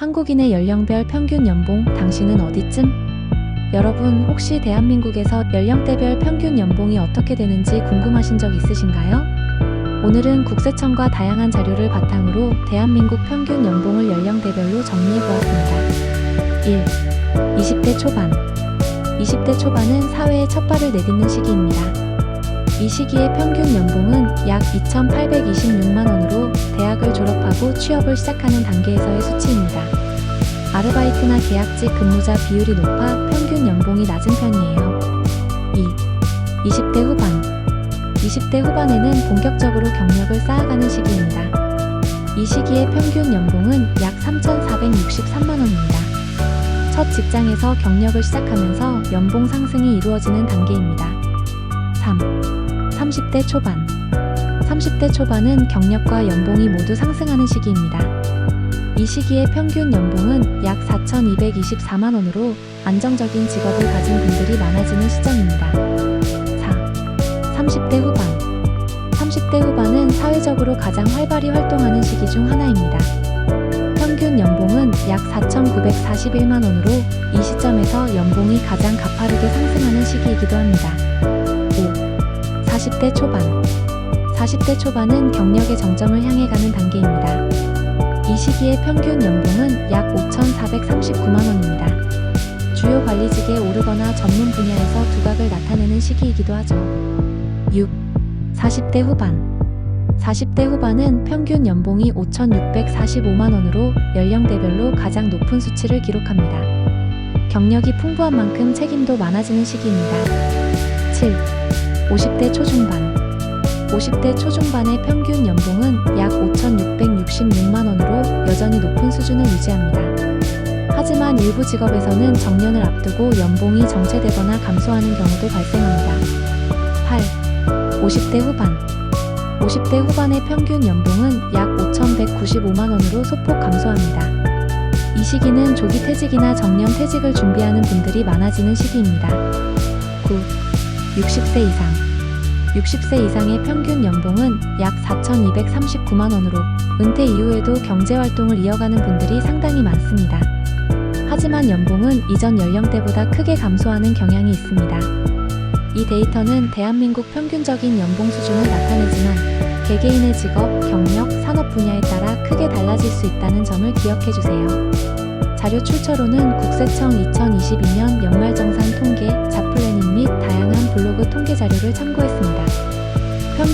한국인의 연령별 평균 연봉 당신은 어디쯤? 여러분 혹시 대한민국에서 연령대별 평균 연봉이 어떻게 되는지 궁금하신 적 있으신가요? 오늘은 국세청과 다양한 자료를 바탕으로 대한민국 평균 연봉을 연령대별로 정리해 보았습니다. 1. 20대 초반 20대 초반은 사회에 첫 발을 내딛는 시기입니다. 이 시기의 평균 연봉은 약 2,826만 원으로 대학을 졸업하고 취업을 시작하는 단계에서의 수치입니다. 아르바이트나 계약직 근무자 비율이 높아 평균 연봉이 낮은 편이에요. 2. 20대 후반 20대 후반에는 본격적으로 경력을 쌓아가는 시기입니다. 이 시기의 평균 연봉은 약 3,463만 원입니다. 첫 직장에서 경력을 시작하면서 연봉 상승이 이루어지는 단계입니다. 3. 30대 초반 30대 초반은 경력과 연봉이 모두 상승하는 시기입니다. 이 시기의 평균 연봉은 약 4,224만 원으로 안정적인 직업을 가진 분들이 많아지는 시점입니다. 4. 30대 후반 30대 후반은 사회적으로 가장 활발히 활동하는 시기 중 하나입니다. 평균 연봉은 약 4,941만 원으로 이 시점에서 연봉이 가장 가파르게 상승하는 시기이기도 합니다. 5. 40대 초반 40대 초반은 경력의 정점을 향해 가는 단계입니다. 이 시기의 평균 연봉은 약 5,439만 원입니다. 주요 관리직에 오르거나 전문 분야에서 두각을 나타내는 시기이기도 하죠. 6. 40대 후반 40대 후반은 평균 연봉이 5,645만 원으로 연령대별로 가장 높은 수치를 기록합니다. 경력이 풍부한 만큼 책임도 많아지는 시기입니다. 7. 50대 초중반 50대 초중반의 평균 연봉은 약 5,666만 원으로 여전히 높은 수준을 유지합니다. 하지만 일부 직업에서는 정년을 앞두고 연봉이 정체되거나 감소하는 경우도 발생합니다. 8. 50대 후반 50대 후반의 평균 연봉은 약 5,195만 원으로 소폭 감소합니다. 이 시기는 조기 퇴직이나 정년 퇴직을 준비하는 분들이 많아지는 시기입니다. 9. 60세 이상 60세 이상의 평균 연봉은 약 4,239만 원으로 은퇴 이후에도 경제 활동을 이어가는 분들이 상당히 많습니다. 하지만 연봉은 이전 연령대보다 크게 감소하는 경향이 있습니다. 이 데이터는 대한민국 평균적인 연봉 수준을 나타내지만 개개인의 직업, 경력, 산업 분야에 따라 크게 달라질 수 있다는 점을 기억해 주세요. 자료 출처로는 국세청 2022년 연말정산 통계, 자플래닝 및 다양한 블로그 통계 자료를 참고했습니다.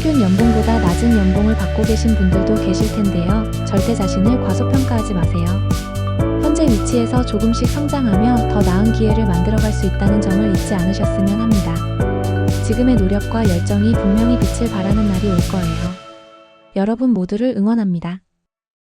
평균 연봉보다 낮은 연봉을 받고 계신 분들도 계실 텐데요. 절대 자신을 과소평가하지 마세요. 현재 위치에서 조금씩 성장하며 더 나은 기회를 만들어갈 수 있다는 점을 잊지 않으셨으면 합니다. 지금의 노력과 열정이 분명히 빛을 발하는 날이 올 거예요. 여러분 모두를 응원합니다.